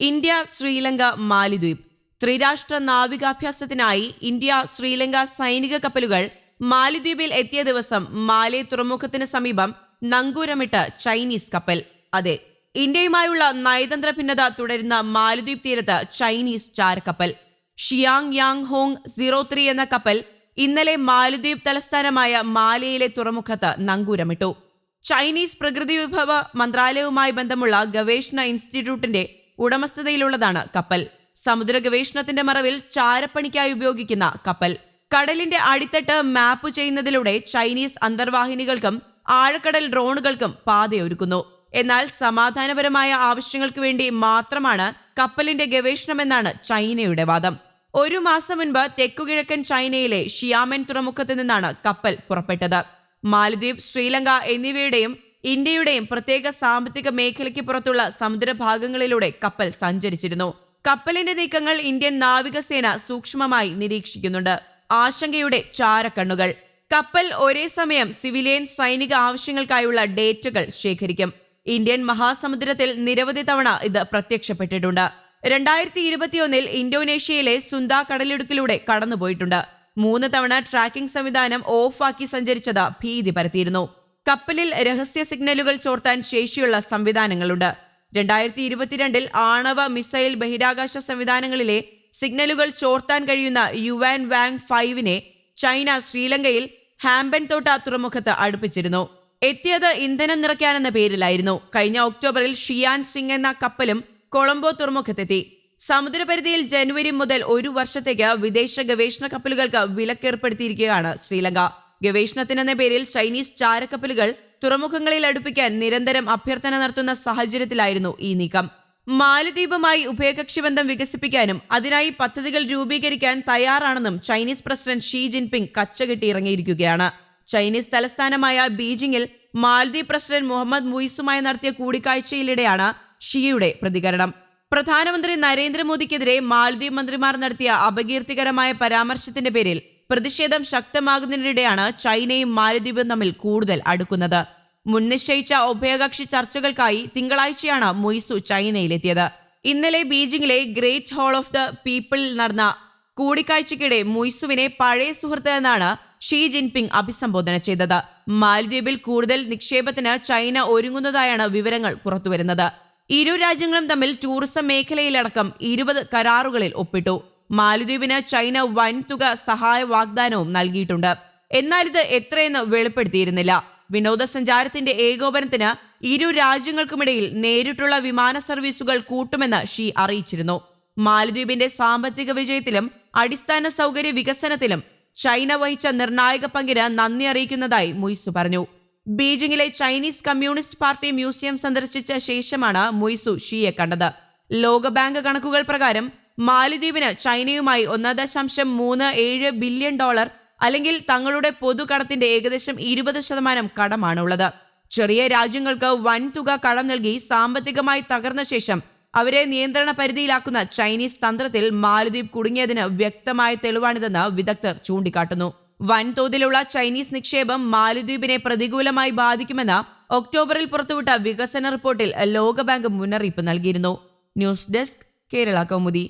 India Sri Lanka മാലിദ്വീപ്. ത്രിരാഷ്ട്ര നാവികാഭ്യാസത്തിനായി India Sri Lanka സൈനിക കപ്പലുകൾ മാലിദ്വീപിൽ എത്തിയ ദിവസം മാലേ തുറമുഖത്തിന് സമീപം നങ്കൂരമിട്ട് ചൈനീസ് കപ്പൽ. അതെ ഇന്ത്യയുമായുള്ള നയതന്ത്ര ഭിന്നത തുടരുന്ന മാലദ്വീപ് തീരത്ത് Chinese ചാരക്കപ്പൽ. Xiang Yang Hong zero three എന്ന കപ്പൽ ഇന്നലെ മാലദ്വീപ് തലസ്ഥാനമായ മാലയിലെ തുറമുഖത്ത് നങ്കൂരമിട്ടു. ചൈനീസ് പ്രകൃതി വിഭവ മന്ത്രാലയവുമായി ബന്ധമുള്ള ഗവേഷണ ഇൻസ്റ്റിറ്റ്യൂട്ടിന്റെ ഉടമസ്ഥതയിലുള്ളതാണ് കപ്പൽ. സമുദ്ര ഗവേഷണത്തിന്റെ മറവിൽ ചാരപ്പണിക്കായി ഉപയോഗിക്കുന്ന കപ്പൽ. കടലിന്റെ അടിത്തട്ട് മാപ്പ് ചെയ്യുന്നതിലൂടെ ചൈനീസ് അന്തർവാഹിനികൾക്കും ആഴക്കടൽ ഡ്രോണുകൾക്കും പാതയൊരുക്കുന്നു. എന്നാൽ സമാധാനപരമായ ആവശ്യങ്ങൾക്ക് വേണ്ടി മാത്രമാണ് കപ്പലിന്റെ ഗവേഷണമെന്നാണ് ചൈനയുടെ വാദം. ഒരു മാസം മുൻപ് തെക്കുകിഴക്കൻ ചൈനയിലെ ഷിയാമൻ തുറമുഖത്ത് നിന്നാണ് കപ്പൽ പുറപ്പെട്ടത്. മാലദ്വീപ് ശ്രീലങ്ക എന്നിവയുടെയും ഇന്ത്യയുടെയും പ്രത്യേക സാമ്പത്തിക മേഖലയ്ക്ക് പുറത്തുള്ള സമുദ്രഭാഗങ്ങളിലൂടെ കപ്പൽ സഞ്ചരിച്ചിരുന്നു. കപ്പലിന്റെ നീക്കങ്ങൾ ഇന്ത്യൻ നാവികസേന സൂക്ഷ്മമായി നിരീക്ഷിക്കുന്നുണ്ട്. ആശങ്കയുടെ ചാരക്കണ്ണുകൾ. കപ്പൽ ഒരേ സമയം സിവിലിയൻ സൈനിക ആവശ്യങ്ങൾക്കായുള്ള ഡേറ്റകൾ ശേഖരിക്കും. ഇന്ത്യൻ മഹാസമുദ്രത്തിൽ നിരവധി തവണ ഇത് പ്രത്യക്ഷപ്പെട്ടിട്ടുണ്ട്. രണ്ടായിരത്തി ഇരുപത്തിയൊന്നിൽ ഇന്തോനേഷ്യയിലെ സുന്ദ കടലിടുക്കിലൂടെ കടന്നുപോയിട്ടുണ്ട്. മൂന്ന് തവണ ട്രാക്കിംഗ് സംവിധാനം ഓഫാക്കി സഞ്ചരിച്ചത് ഭീതി പരത്തിയിരുന്നു കപ്പലിൽ രഹസ്യ സിഗ്നലുകൾ ചോർത്താൻ ശേഷിയുള്ള സംവിധാനങ്ങളുണ്ട്. രണ്ടായിരത്തി ഇരുപത്തിരണ്ടിൽ ആണവ മിസൈൽ ബഹിരാകാശ സംവിധാനങ്ങളിലെ സിഗ്നലുകൾ ചോർത്താൻ കഴിയുന്ന യുവാൻ വാങ് ഫൈവിനെ ചൈന ശ്രീലങ്കയിൽ ഹാമ്പൻ തോട്ട തുറമുഖത്ത് അടുപ്പിച്ചിരുന്നു. എത്തിയത് ഇന്ധനം നിറയ്ക്കാനെന്ന പേരിലായിരുന്നു. കഴിഞ്ഞ ഒക്ടോബറിൽ ഷിയാൻ സിംഗ് എന്ന കപ്പലും കൊളംബോ തുറമുഖത്തെത്തി. സമുദ്രപരിധിയിൽ ജനുവരി മുതൽ ഒരു വർഷത്തേക്ക് വിദേശ ഗവേഷണ കപ്പലുകൾക്ക് വിലക്കേർപ്പെടുത്തിയിരിക്കുകയാണ് ശ്രീലങ്ക. ഗവേഷണത്തിനെന്ന പേരിൽ ചൈനീസ് ചാരക്കപ്പലുകൾ തുറമുഖങ്ങളിൽ അടുപ്പിക്കാൻ നിരന്തരം അഭ്യർത്ഥന നടത്തുന്ന സാഹചര്യത്തിലായിരുന്നു ഈ നീക്കം. മാലദ്വീപുമായി ഉഭയകക്ഷി ബന്ധം വികസിപ്പിക്കാനും അതിനായി പദ്ധതികൾ രൂപീകരിക്കാൻ തയ്യാറാണെന്നും ചൈനീസ് പ്രസിഡന്റ് ഷീ ജിൻപിങ് കച്ചകെട്ടി ഇറങ്ങിയിരിക്കുകയാണ്. ചൈനീസ് തലസ്ഥാനമായ ബീജിംഗിൽ മാലദ്വീപ് പ്രസിഡന്റ് മുഹമ്മദ് മുയിസുമായി നടത്തിയ കൂടിക്കാഴ്ചയിലിടെയാണ് ഷിയുടെ പ്രതികരണം. പ്രധാനമന്ത്രി നരേന്ദ്രമോദിക്കെതിരെ മാലദ്വീപ് മന്ത്രിമാർ നടത്തിയ അപകീർത്തികരമായ പരാമർശത്തിന്റെ പേരിൽ പ്രതിഷേധം ശക്തമാകുന്നതിനിടെയാണ് ചൈനയും മാലദ്വീപും തമ്മിൽ കൂടുതൽ അടുക്കുന്നത്. മുൻനിശ്ചയിച്ച ഉഭയകക്ഷി ചർച്ചകൾക്കായി തിങ്കളാഴ്ചയാണ് മൊയ്സു ചൈനയിലെത്തിയത്. ഇന്നലെ ബീജിംഗിലെ ഗ്രേറ്റ് ഹാൾ ഓഫ് ദ പീപ്പിളിൽ നടന്ന കൂടിക്കാഴ്ചയ്ക്കിടെ മൊയ്സുവിനെ പഴയ സുഹൃത്ത് എന്നാണ് ഷീ ജിൻപിങ് അഭിസംബോധന ചെയ്തത്. മാലദ്വീപിൽ കൂടുതൽ നിക്ഷേപത്തിന് ചൈന ഒരുങ്ങുന്നതായാണ് വിവരങ്ങൾ പുറത്തുവരുന്നത്. ഇരു രാജ്യങ്ങളും തമ്മിൽ ടൂറിസം മേഖലയിലടക്കം ഇരുപത് കരാറുകളിൽ ഒപ്പിട്ടു. മാലദ്വീപിന് ചൈന വൻതുക സഹായ വാഗ്ദാനവും നൽകിയിട്ടുണ്ട്. എന്നാൽ ഇത് എത്രയെന്ന് വെളിപ്പെടുത്തിയിരുന്നില്ല. വിനോദസഞ്ചാരത്തിന്റെ ഏകോപനത്തിന് ഇരു രാജ്യങ്ങൾക്കുമിടയിൽ നേരിട്ടുള്ള വിമാന സർവീസുകൾ കൂട്ടുമെന്ന് ഷീ അറിയിച്ചിരുന്നു. മാലദ്വീപിന്റെ സാമ്പത്തിക വിജയത്തിലും അടിസ്ഥാന സൗകര്യ വികസനത്തിലും ചൈന വഹിച്ച നിർണായക പങ്കിന് നന്ദി അറിയിക്കുന്നതായി മുയ്സു പറഞ്ഞു. ബീജിംഗിലെ ചൈനീസ് കമ്മ്യൂണിസ്റ്റ് പാർട്ടി മ്യൂസിയം സന്ദർശിച്ച ശേഷമാണ് മുയ്സു ഷീയെ കണ്ടത്. ലോകബാങ്ക് കണക്കുകൾ പ്രകാരം മാലിദ്വീപിന് ചൈനയുമായി ഒന്ന് ദശാംശം മൂന്ന് ഏഴ് ബില്യൺ ഡോളർ അല്ലെങ്കിൽ തങ്ങളുടെ പൊതുകടത്തിന്റെ ഏകദേശം ഇരുപത് ശതമാനം കടമാണുള്ളത്. ചെറിയ രാജ്യങ്ങൾക്ക് വൻതുക കടം നൽകി സാമ്പത്തികമായി തകർന്ന ശേഷം അവരെ നിയന്ത്രണ പരിധിയിലാക്കുന്ന ചൈനീസ് തന്ത്രത്തിൽ മാലദ്വീപ് കുടുങ്ങിയതിന് വ്യക്തമായ തെളിവാണിതെന്ന് വിദഗ്ധർ ചൂണ്ടിക്കാട്ടുന്നു. വൻതോതിലുള്ള ചൈനീസ് നിക്ഷേപം മാലദ്വീപിനെ പ്രതികൂലമായി ബാധിക്കുമെന്ന് ഒക്ടോബറിൽ പുറത്തുവിട്ട വികസന റിപ്പോർട്ടിൽ ലോകബാങ്ക് മുന്നറിയിപ്പ് നൽകിയിരുന്നു. News desk Kerala Kaumudi.